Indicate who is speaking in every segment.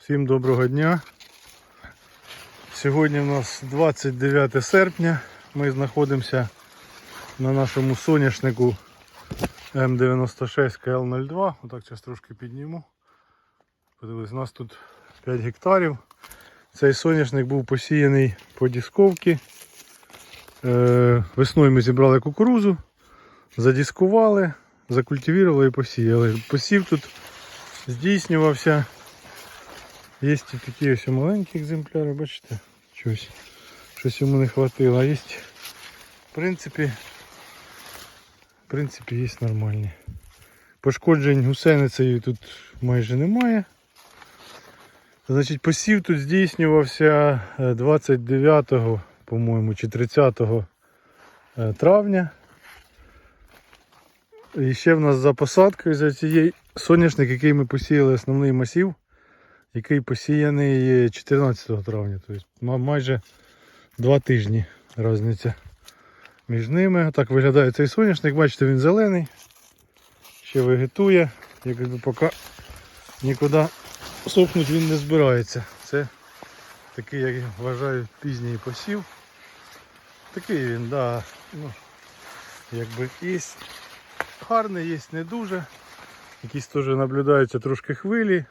Speaker 1: Всім доброго дня. Сьогодні у нас 29 серпня. Ми знаходимося на нашому соняшнику М96 КЛ02. Отак зараз трошки підніму. Подивись, у нас тут 5 гектарів. Цей соняшник був посіяний по дісковці. Е, Весною ми зібрали кукурузу, задіскували, закультивували і посіяли. Посів тут здійснювався. Є такі ось маленькі екземпляри, бачите? Щось, щось йому не хватило. А є, в принципі, в принципі, є нормальні. Пошкоджень гусеницею тут майже немає. Значить, посів тут здійснювався е, 29, по-моєму, чи 30 е, травня. І ще в нас за посадкою за цієї соняшник, який ми посіяли, основний масів, який посіяний 14 травня. Тобто майже два тижні різниця між ними. Так виглядає цей соняшник. Бачите, він зелений, ще вегетує, якби поки нікуди сохнуть він не збирається. Це такий, як я вважаю, пізній посів. Такий він, да, ну, якби є гарний, є не дуже. Якісь теж наблюдаються трошки хвилі.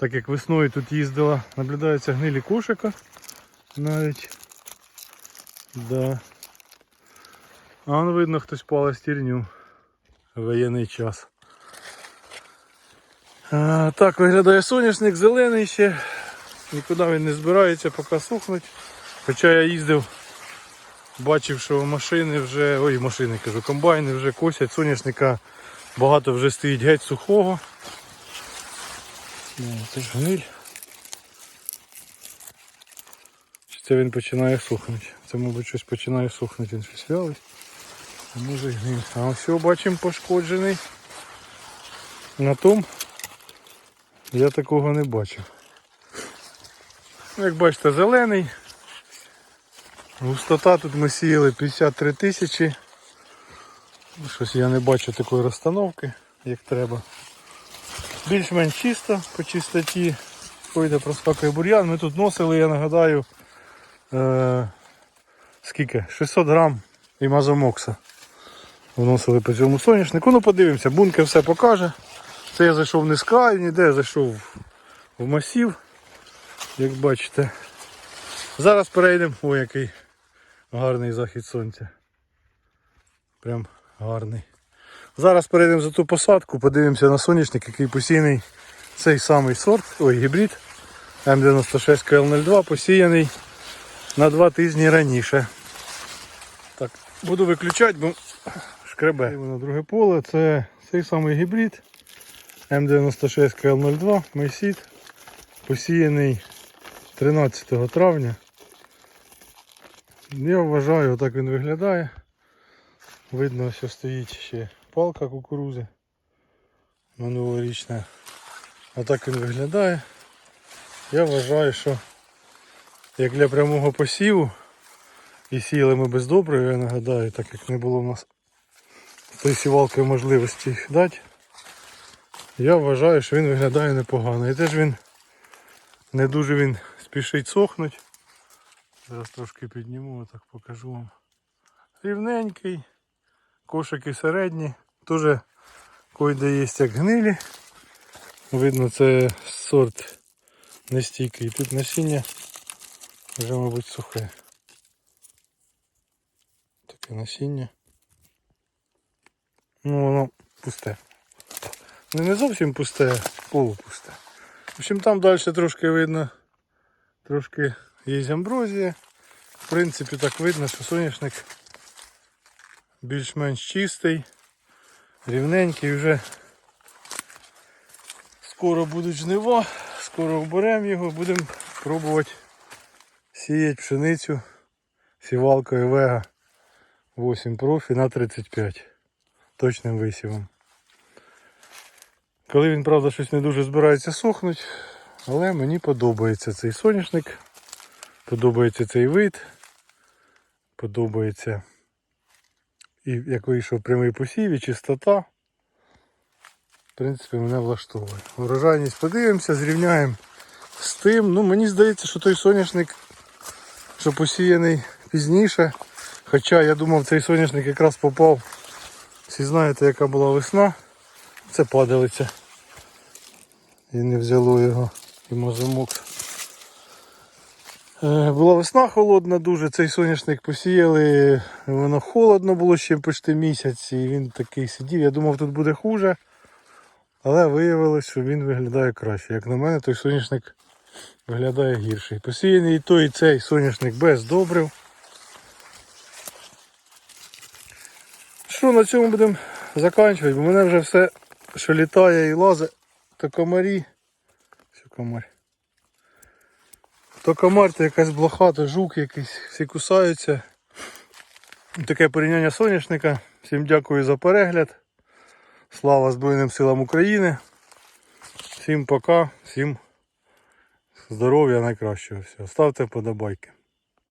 Speaker 1: Так як весною тут їздила, наблюдаються гнилі кошика навіть. Да. А он видно хтось пале стірню. Воєнний час. А, так виглядає соняшник зелений ще. Нікуди він не збирається, поки сухнуть. Хоча я їздив, бачив, що машини вже, ой, машини кажу, комбайни вже косять соняшника. Багато вже стоїть геть сухого. Ну, Це ж гниль. Це він починає сухнути? Це, мабуть, щось починає сухнути, він щось вялий. А може гниль. А ось все бачимо пошкоджений. На том я такого не бачив. Ну, Як бачите, зелений. Густота тут ми сіяли 53 тисячі. Щось я не бачу такої розстановки, як треба. Більш-менш чисто по чистоті. Пойде проскакує бур'ян. Ми тут носили, я нагадаю, е- скільки? 600 грам і мазомокса. Вносили по цьому соняшнику. Ну подивимося, бункер все покаже. Це я зайшов не з краю, ніде, я зайшов в масів, як бачите. Зараз перейдемо. Ой, який гарний захід сонця. Прям гарний. Зараз перейдемо за ту посадку, подивимося на соняшник, який посіяний цей самий сорт, ой, гібрид М96 КЛ02 посіяний на два тижні раніше. Так, буду виключати, бо шкребе. На друге поле це цей самий гібрид М96 КЛ02 Мейсіт, посіяний 13 травня. Я вважаю, отак він виглядає. Видно, що стоїть ще палка кукурузи минулорічна. Отак він виглядає. Я вважаю, що як для прямого посіву і сіяли ми без добрив, я нагадаю, так як не було в нас тої сівалкою можливості їх дати. Я вважаю, що він виглядає непогано. І теж він не дуже він спішить сохнуть. Зараз трошки підніму, так покажу вам. Рівненький, кошики середні, теж койде є як гнилі. Видно, це сорт нестійкий. Тут насіння вже, мабуть, сухе. Таке насіння. Ну воно пусте. Ну не зовсім пусте, полупусте. В общем, там далі трошки видно, трошки є амброзія. В принципі, так видно, що соняшник більш-менш чистий, рівненький вже. Скоро будуть жнива, скоро вберемо його, будемо пробувати сіяти пшеницю сівалкою Вега 8 профі на 35 точним висівом. Коли він, правда, щось не дуже збирається сохнути, але мені подобається цей соняшник, подобається цей вид, подобається і як вийшов прямий посів, і чистота. В принципі, мене влаштовує. Урожайність подивимося, зрівняємо з тим, ну мені здається, що той соняшник, що посіяний пізніше. Хоча я думав, цей соняшник якраз попав. Всі знаєте, яка була весна. Це падалиця. І не взяло його і мозимок. Е, Була весна холодна дуже, цей соняшник посіяли, воно холодно було ще почти місяць, і він такий сидів. Я думав, тут буде хуже. Але виявилось, що він виглядає краще. Як на мене, той соняшник виглядає гірший. Посіяний і той, і цей соняшник без добрив. Що, на цьому будемо закінчувати, бо мене вже все, що літає і лазить, то комарі. Що комар? То комар, то якась блоха, то жук якийсь, всі кусаються. Таке порівняння соняшника. Всім дякую за перегляд. Слава Збройним силам України. Всім пока, всім здоров'я найкращого. всього. Ставте подобайки.